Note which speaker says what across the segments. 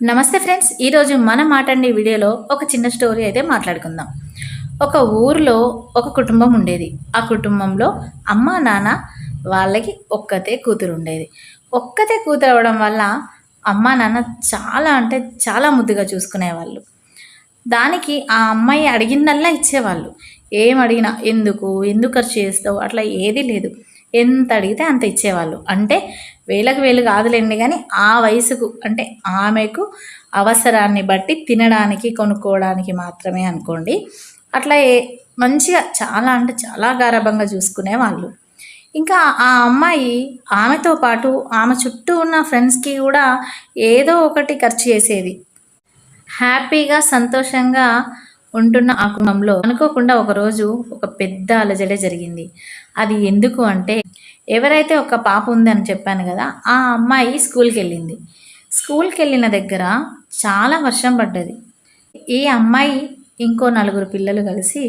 Speaker 1: నమస్తే ఫ్రెండ్స్ ఈరోజు మనం మాటండి వీడియోలో ఒక చిన్న స్టోరీ అయితే మాట్లాడుకుందాం. ఒక ఊరిలో ఒక కుటుంబం ఉండేది. ఆ కుటుంబంలో అమ్మ నాన్న వాళ్ళకి ఒక్కతే కూతురు ఉండేది. ఒక్కతే కూతురు అవ్వడం వల్ల అమ్మ నాన్న చాలా అంటే చాలా ముద్దుగా చూసుకునేవాళ్ళు. దానికి ఆ అమ్మాయి అడిగిందల్లా ఇచ్చేవాళ్ళు. ఏం అడిగినా ఎందుకు? ఎందుకు ఖర్చు చేస్తావు? అట్లా ఏదీ లేదు. ఎంత అడిగితే అంత ఇచ్చేవాళ్ళు. అంటే వేలకు వేలు కాదులేండి కానీ ఆ వయసుకు అంటే ఆమెకు అవసరాన్ని బట్టి తినడానికి కొనుక్కోవడానికి మాత్రమే అనుకోండి. అట్లా ఏ- మంచిగా చాలా అంటే చాలా గారభంగా చూసుకునే వాళ్ళు ఇంకా ఆ అమ్మాయి ఆమెతో పాటు ఆమె చుట్టూ ఉన్న ఫ్రెండ్స్కి కూడా ఏదో ఒకటి ఖర్చు చేసేది. హ్యాపీగా సంతోషంగా ఉంటున్న ఆ కుటుంబంలో అనుకోకుండా ఒకరోజు ఒక పెద్ద అలజడే జరిగింది. అది ఎందుకు అంటే ఎవరైతే ఒక పాప ఉందని చెప్పాను కదా ఆ అమ్మాయి స్కూల్కి వెళ్ళింది స్కూల్కి వెళ్ళిన దగ్గర చాలా వర్షం పడ్డది. ఈ అమ్మాయి ఇంకో నలుగురు పిల్లలు కలిసి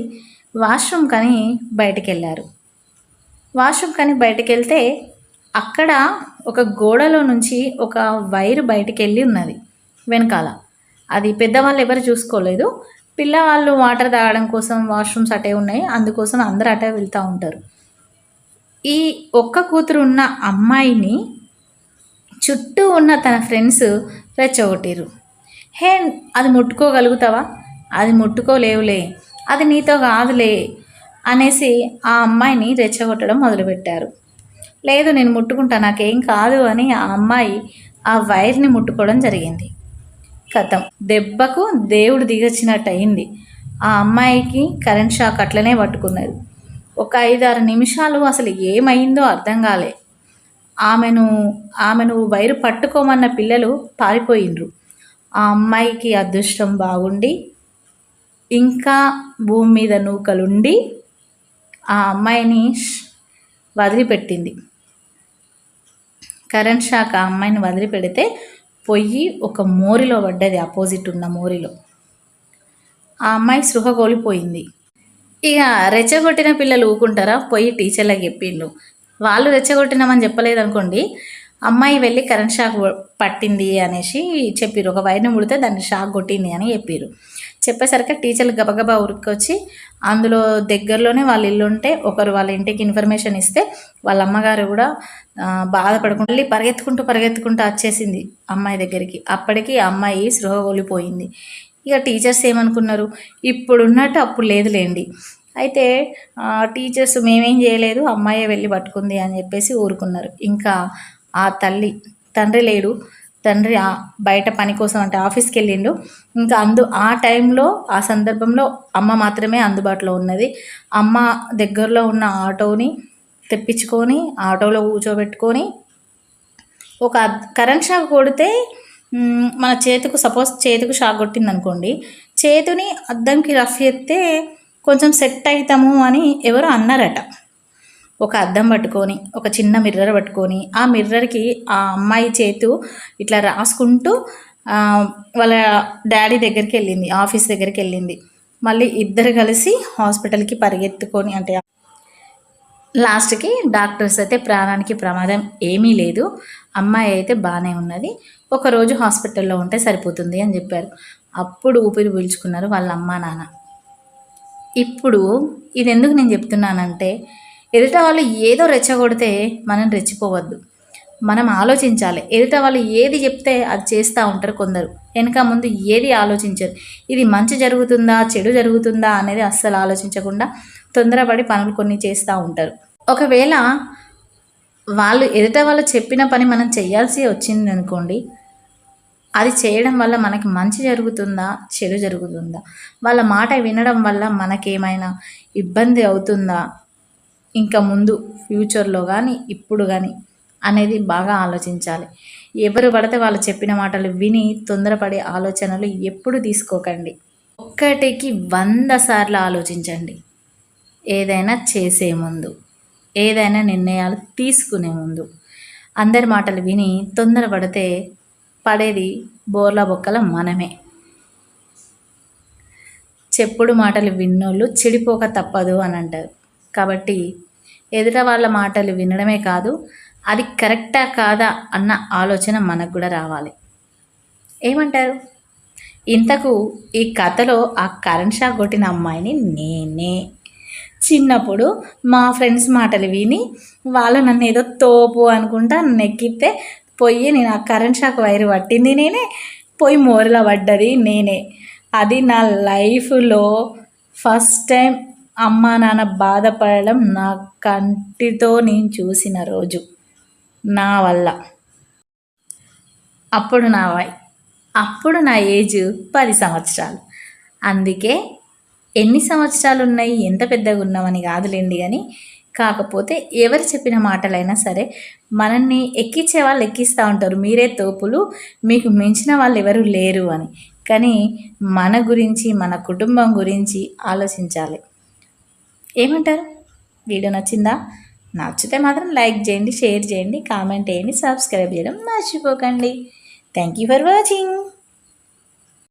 Speaker 1: వాష్రూమ్ కని బయటకు వెళ్ళారు వాష్రూమ్ కని బయటికి వెళ్తే అక్కడ ఒక గోడలో నుంచి ఒక వైర్ బయటికి వెళ్ళి ఉన్నది వెనకాల. అది పెద్దవాళ్ళు ఎవరు చూసుకోలేదు. పిల్లవాళ్ళు వాటర్ తాగడం కోసం వాష్రూమ్స్ అటే ఉన్నాయి. అందుకోసం అందరూ అటే వెళ్తూ ఉంటారు. ఈ ఒక్క కూతురు ఉన్న అమ్మాయిని చుట్టూ ఉన్న తన ఫ్రెండ్స్ రెచ్చగొట్టిరు హే అది ముట్టుకోగలుగుతావా? అది ముట్టుకోలేవులే. అది నీతో కాదులే అనేసి ఆ అమ్మాయిని రెచ్చగొట్టడం మొదలుపెట్టారు. లేదు నేను ముట్టుకుంటా నాకేం కాదు అని ఆ అమ్మాయి ఆ వైర్ని ముట్టుకోవడం జరిగింది. కథం. దెబ్బకు దేవుడు దిగొచ్చినట్టు అయింది ఆ అమ్మాయికి కరెంట్ షాక్ అట్లనే పట్టుకున్నది. ఒక ఐదారు నిమిషాలు అసలు ఏమైందో అర్థం కాలే. ఆమెను ఆమెను వైరు పట్టుకోమన్న పిల్లలు పారిపోయిండ్రు. ఆ అమ్మాయికి అదృష్టం బాగుండి ఇంకా భూమి మీద నూకలుండి ఆ అమ్మాయిని వదిలిపెట్టింది. కరెంట్ షాక్ ఆ అమ్మాయిని వదిలిపెడితే పొయ్యి ఒక మోరిలో పడ్డది ఆపోజిట్ ఉన్న మోరిలో. ఆ అమ్మాయి సృహ కోల్పోయింది. ఇక రెచ్చగొట్టిన పిల్లలు ఊకుంటారా? పోయి టీచర్లకు చెప్పిండ్రు వాళ్ళు రెచ్చగొట్టినామని చెప్పలేదు అనుకోండి అమ్మాయి వెళ్ళి కరెంట్ షాక్ పట్టింది అనేసి చెప్పిర్రు. ఒక వైర్ని ముడితే దాన్ని షాక్ కొట్టింది అని చెప్పిర్రు. చెప్పేసరికి టీచర్లు గబగబా ఉరుక్కొచ్చి అందులో దగ్గరలోనే వాళ్ళ ఇల్లు ఉంటే ఒకరు వాళ్ళ ఇంటికి ఇన్ఫర్మేషన్ ఇస్తే వాళ్ళ అమ్మగారు కూడా బాధపడకుండా మళ్ళీ పరిగెత్తుకుంటూ పరిగెత్తుకుంటూ వచ్చేసింది అమ్మాయి దగ్గరికి. అప్పటికి అమ్మాయి సృహ కోల్పోయింది. ఇక టీచర్స్ ఏమనుకున్నారు? ఇప్పుడు ఉన్నట్టు అప్పుడు లేదులేండి. అయితే టీచర్స్ మేమేం చేయలేదు అమ్మాయే వెళ్ళి పట్టుకుంది అని చెప్పేసి ఊరుకున్నారు. ఇంకా ఆ తల్లి తండ్రి లేడు. తండ్రి బయట పని కోసం అంటే ఆఫీస్కి వెళ్ళిండు. ఇంకా అందు ఆ టైంలో ఆ సందర్భంలో అమ్మ మాత్రమే అందుబాటులో ఉన్నది. అమ్మ దగ్గరలో ఉన్న ఆటోని తెప్పించుకొని ఆటోలో కూర్చోబెట్టుకొని ఒక కరెంట్ షాక్ కొడితే మన చేతికి సపోజ్ చేతికి షాక్ కొట్టింది అనుకోండి చేతిని అద్దంకి రఫ్ చేస్తే కొంచెం సెట్ అవుతాము అని ఎవరో అన్నారట. ఒక అద్దం పట్టుకొని ఒక చిన్న మిర్రర్ పట్టుకొని ఆ మిర్రర్కి ఆ అమ్మాయి చేతు ఇట్లా రాసుకుంటూ వాళ్ళ డాడీ దగ్గరికి వెళ్ళింది ఆఫీస్ దగ్గరికి వెళ్ళింది. మళ్ళీ ఇద్దరు కలిసి హాస్పిటల్కి పరిగెత్తుకొని అంటే లాస్ట్కి డాక్టర్స్ అయితే ప్రాణానికి ప్రమాదం ఏమీ లేదు. అమ్మాయి అయితే బాగానే ఉన్నది. ఒకరోజు హాస్పిటల్లో ఉంటే సరిపోతుంది అని చెప్పారు. అప్పుడు ఊపిరి పీల్చుకున్నారు వాళ్ళ అమ్మ నాన్న. ఇప్పుడు ఇది ఎందుకు నేను చెప్తున్నానంటే ఎదుట వాళ్ళు ఏదో రెచ్చగొడితే మనం రెచ్చిపోవద్దు. మనం ఆలోచించాలి. ఎదుట వాళ్ళు ఏది చెప్తే అది చేస్తూ ఉంటారు కొందరు. వెనక ముందు ఏది ఆలోచించరు. ఇది మంచి జరుగుతుందా చెడు జరుగుతుందా అనేది అస్సలు ఆలోచించకుండా తొందరపడి పనులు కొన్ని చేస్తూ ఉంటారు. ఒకవేళ వాళ్ళు ఎదుట వాళ్ళు చెప్పిన పని మనం చేయాల్సి వచ్చింది అనుకోండి అది చేయడం వల్ల మనకి మంచి జరుగుతుందా చెడు జరుగుతుందా? వాళ్ళ మాట వినడం వల్ల మనకేమైనా ఇబ్బంది అవుతుందా? ఇంకా ముందు ఫ్యూచర్లో కానీ ఇప్పుడు కానీ అనేది బాగా ఆలోచించాలి. ఎవరు పడితే వాళ్ళు చెప్పిన మాటలు విని తొందరపడే ఆలోచనలు ఎప్పుడు తీసుకోకండి. ఒక్కటికి వంద సార్లు ఆలోచించండి. ఏదైనా చేసే ముందు ఏదైనా నిర్ణయాలు తీసుకునే ముందు. అందరి మాటలు విని తొందరపడితే పడేది బోర్ల బొక్కల మనమే. చెప్పుడు మాటలు విన్నోళ్ళు చెడిపోక తప్పదు అని అంటారు. కాబట్టి ఎదుట వాళ్ళ మాటలు వినడమే కాదు అది కరెక్టా కాదా అన్న ఆలోచన మనకు కూడా రావాలి. ఏమంటారు? ఇంతకు ఈ కథలో ఆ కరెంట్ షాక్ కొట్టిన అమ్మాయిని నేనే. చిన్నప్పుడు మా ఫ్రెండ్స్ మాటలు విని వాళ్ళు నన్ను ఏదో తోపు అనుకుంటా నెక్కితే పొయ్యి నేను ఆ కరెంట్ షాక్ వైర్ పట్టింది నేనే పొయ్యి మోరలా పడ్డది నేనే. అది నా లైఫ్లో ఫస్ట్ టైం అమ్మా నాన్న బాధపడడం నా కంటితో నేను చూసిన రోజు. నా వల్ల. అప్పుడు నా వై అప్పుడు నా ఏజ్ పది సంవత్సరాలు. అందుకే ఎన్ని సంవత్సరాలు ఉన్నాయి ఎంత పెద్దగా ఉన్నామని కాదులేండి కానీ కాకపోతే ఎవరు చెప్పిన మాటలైనా సరే మనల్ని ఎక్కించే వాళ్ళు ఎక్కిస్తూ ఉంటారు. మీరే తోపులు మీకు మించిన వాళ్ళు ఎవరు లేరు అని. కానీ మన గురించి మన కుటుంబం గురించి ఆలోచించాలి. ఏమంటారు? వీడియో నచ్చిందా? నచ్చితే మాత్రం లైక్ చేయండి షేర్ చేయండి కామెంట్ చేయండి సబ్స్క్రైబ్ చేయడం మర్చిపోకండి. Thank you for watching